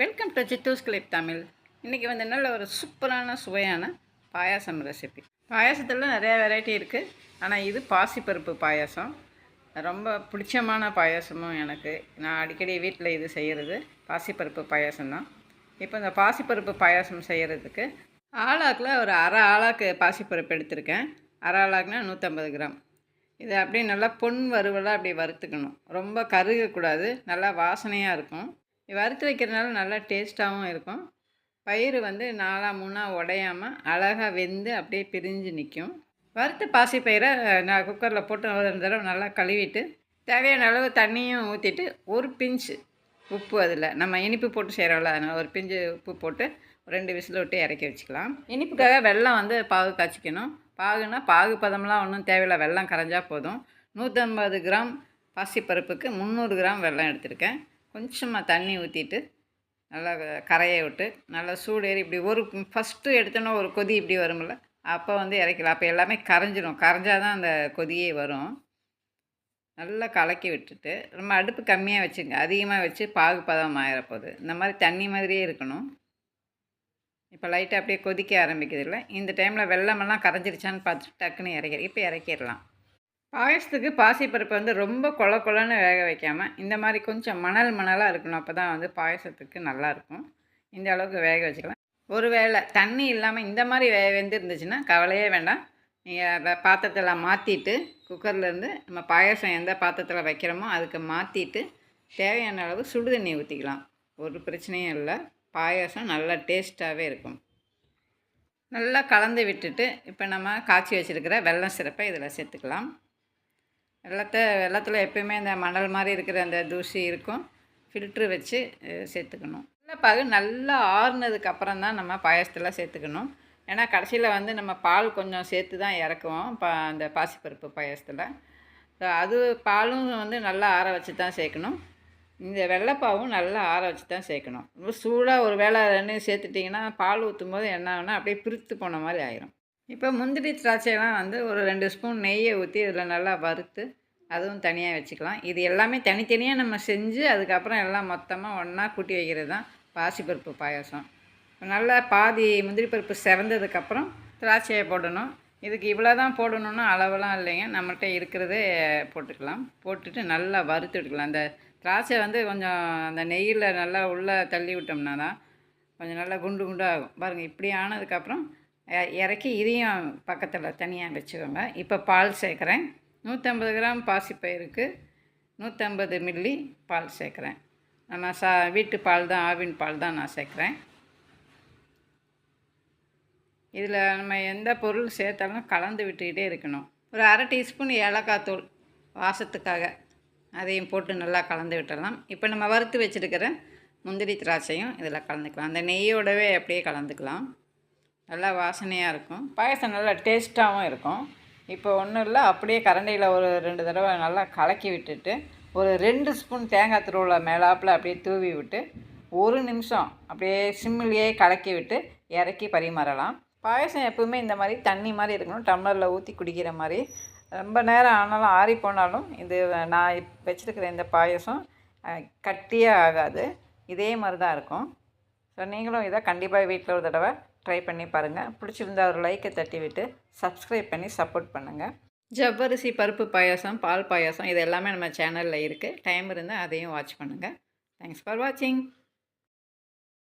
Welcome to Jithu's clip Tamil இன்றைக்கி வந்து நல்ல ஒரு சூப்பரான சுவையான பாயாசம் ரெசிபி பாயாசத்தில் நிறையா வெரைட்டி இருக்குது ஆனால் இது பாசிப்பருப்பு பாயாசம். ரொம்ப பிடிச்சமான பாயாசமும் எனக்கு. நான் அடிக்கடி வீட்டில் இது செய்கிறது பாசிப்பருப்பு பாயாசம் தான். இப்போ இந்த பாசிப்பருப்பு பாயாசம் செய்கிறதுக்கு ஆளாக்கில் ஒரு அரை ஆளாக்கு பாசிப்பருப்பு எடுத்திருக்கேன். அரை ஆளாக்குனா நூற்றம்பது கிராம். இதை அப்படியே நல்லா பொன் வறுவலாக அப்படி வறுத்துக்கணும். ரொம்ப கருகக்கூடாது. நல்லா வாசனையாக இருக்கும். வறுத்து வைக்கிறதுனால நல்லா டேஸ்ட்டாகவும் இருக்கும். பயிறு வந்து நாலா மூணாக உடையாமல் அழகாக வெந்து அப்படியே பிரிஞ்சு நிற்கும் வறுத்த பாசி பயிரை நான் குக்கரில் போட்டு ஒரு ரெண்டு தடவை நல்லா கழுவிட்டு தேவையான அளவு தண்ணியும் ஊற்றிட்டு ஒரு பிஞ்சு உப்பு அதில். நம்ம இனிப்பு போட்டு செய்கிறோம்ல அதனால் ஒரு பிஞ்சு உப்பு போட்டு ரெண்டு விசில் விட்டு இறக்கி வச்சுக்கலாம். இனிப்புக்காக வெல்லம் வந்து பாகு காய்ச்சிக்கணும். பாகுனா பாகு பதம்லாம் ஒன்றும் தேவையில்லை வெல்லம் கரைஞ்சா போதும். நூற்றம்பது கிராம் பாசிப்பருப்புக்கு முந்நூறு கிராம் வெல்லம் எடுத்திருக்கேன். கொஞ்சமாக தண்ணி ஊற்றிட்டு நல்லா கரையை விட்டு நல்லா சூடேறி இப்படி ஒரு ஃபஸ்ட்டு எடுத்தோன்னா ஒரு கொதி இப்படி வரும்ல. அப்போ வந்து இறக்கலாம் அப்போ எல்லாமே கரைஞ்சிரும். கரைஞ்சால் தான் அந்த கொதியே வரும். நல்லா கலக்கி விட்டுட்டு நம்ம அடுப்பு கம்மியாக வச்சுங்க. அதிகமாக வச்சு பாகு பதம் ஆயிரப்போகுது இந்த மாதிரி தண்ணி மாதிரியே இருக்கணும். இப்போ லைட்டாக அப்படியே கொதிக்க ஆரம்பிக்குது இல்லை? இந்த டைமில் வெள்ளமெல்லாம் கரைஞ்சிருச்சான்னு பார்த்துட்டு டக்குன்னு இறக்கி இப்போ இறக்கிடலாம். பாயசத்துக்கு பாசிப்பருப்பு வந்து ரொம்ப கொல கொலன்னு வேக வைக்காமல் இந்த மாதிரி கொஞ்சம் மணல் மணலாக இருக்கணும். அப்போ தான் வந்து பாயசத்துக்கு நல்லாயிருக்கும் இந்த அளவுக்கு வேக வச்சுக்கலாம். ஒரு வேளை தண்ணி இல்லாமல் இந்த மாதிரி வே வெந்திருந்துச்சுன்னா கவலையே வேண்டாம். நீங்கள் பாத்திரத்தில் மாற்றிட்டு குக்கர்லேருந்து நம்ம பாயசம் எந்த பாத்திரத்தில் வைக்கிறோமோ அதுக்கு மாற்றிட்டு தேவையான அளவு சுடு தண்ணி ஊற்றிக்கலாம் ஒரு பிரச்சனையும் இல்லை. பாயாசம் நல்லா டேஸ்ட்டாகவே இருக்கும். நல்லா கலந்து விட்டுட்டு இப்போ நம்ம காய்ச்சி வச்சுருக்கிற வெல்லம் சிறப்பை இதில் சேர்த்துக்கலாம். வெள்ளத்தை வெள்ளத்தில் எப்பயுமே இந்த மணல் மாதிரி இருக்கிற அந்த தூசி இருக்கும். ஃபில்ட்ரு வச்சு சேர்த்துக்கணும். வெள்ளைப்பாகு நல்லா ஆறுனதுக்கப்புறம் தான் நம்ம பாயசத்தில் சேர்த்துக்கணும். ஏன்னா கடைசியில் வந்து நம்ம பால் கொஞ்சம் சேர்த்து தான் இறக்குவோம் பா அந்த பாசிப்பருப்பு பாயசத்தில். அது பாலும் வந்து நல்லா ஆற வச்சு தான் சேர்க்கணும். இந்த வெள்ளைப்பாவும் நல்லா ஆற வச்சு தான் சேர்க்கணும். ரொம்ப சூடாக ஒரு வேளை ரெண்டு சேர்த்துட்டிங்கன்னா பால் ஊற்றும் போது என்ன ஆகுனா அப்படியே பிரித்து போன மாதிரி ஆயிரும். இப்போ முந்திரி திராட்சையெல்லாம் வந்து ஒரு ரெண்டு ஸ்பூன் நெய்யை ஊற்றி இதில் நல்லா வறுத்து அதுவும் தனியாக வச்சுக்கலாம். இது எல்லாமே தனித்தனியாக நம்ம செஞ்சு அதுக்கப்புறம் எல்லாம் மொத்தமாக ஒன்றா கூட்டி வைக்கிறது தான் பாசிப்பருப்பு பாயாசம். நல்லா பாதி முந்திரி பருப்பு செவந்ததுக்கப்புறம் திராட்சையை போடணும். இதுக்கு இவ்வளோ தான் போடணுன்னா அளவெல்லாம் இல்லைங்க. நம்மள்கிட்ட இருக்கிறதே போட்டுக்கலாம். போட்டுட்டு நல்லா வறுத்து விட்டுக்கலாம் அந்த திராட்சை வந்து கொஞ்சம் அந்த நெய்யில் நல்லா உள்ளே தள்ளி விட்டோம்னா தான் கொஞ்சம் நல்லா குண்டு குண்டாகும் பாருங்கள் இப்படி ஆனதுக்கப்புறம் இறக்கி இதையும் பக்கத்தில் தனியாக வச்சுக்கோங்க. இப்போ பால் சேர்க்குறேன். நூற்றம்பது கிராம் பாசிப்பயிருக்கு நூற்றம்பது மில்லி பால் சேர்க்குறேன். நான் சா வீட்டு பால் தான் ஆவின் பால் தான் நான் சேர்க்குறேன். இதில் நம்ம எந்த பொருள் சேர்த்தாலும் கலந்து விட்டுக்கிட்டே இருக்கணும். ஒரு அரை டீஸ்பூன் ஏலக்காய் தூள் வாசத்துக்காக அதையும் போட்டு நல்லா கலந்து விட்டுடலாம். இப்போ நம்ம வறுத்து வச்சுருக்கிற முந்திரி திராட்சையும் இதில் கலந்துக்கலாம். அந்த நெய்யோடவே அப்படியே கலந்துக்கலாம். நல்லா வாசனையாக இருக்கும். பாயசம் நல்லா டேஸ்ட்டாகவும் இருக்கும். இப்போ ஒன்றும் இல்லை அப்படியே கரண்டியில் ஒரு ரெண்டு தடவை நல்லா கலக்கி விட்டுட்டு ஒரு ரெண்டு ஸ்பூன் தேங்காய் திருவிழா மேலாப்பில் அப்படியே தூவி விட்டு ஒரு நிமிஷம் அப்படியே சிம்மிலேயே கலக்கி விட்டு இறக்கி பரிமாறலாம். பாயசம் எப்பவுமே இந்த மாதிரி தண்ணி மாதிரி இருக்கணும் டம்ளரில் ஊற்றி குடிக்கிற மாதிரி. ரொம்ப நேரம் ஆனாலும் ஆறி போனாலும் இது நான் வச்சுருக்கிற இந்த பாயசம் கட்டியே ஆகாது. இதே மாதிரி தான் இருக்கும். ஸோ நீங்களும் இதை கண்டிப்பாக வீட்டில் ஒரு தடவை ட்ரை பண்ணி பாருங்கள் பிடிச்சிருந்தா ஒரு லைக்கை தட்டி விட்டு சப்ஸ்கிரைப் பண்ணி சப்போர்ட் பண்ணுங்கள் ஜவ்வரிசி பருப்பு பாயாசம் பால் பாயாசம் இது எல்லாமே நம்ம சேனலில் இருக்குது டைம் இருந்தால் அதையும் வாட்ச் பண்ணுங்கள் தேங்க்ஸ் ஃபார் வாட்சிங்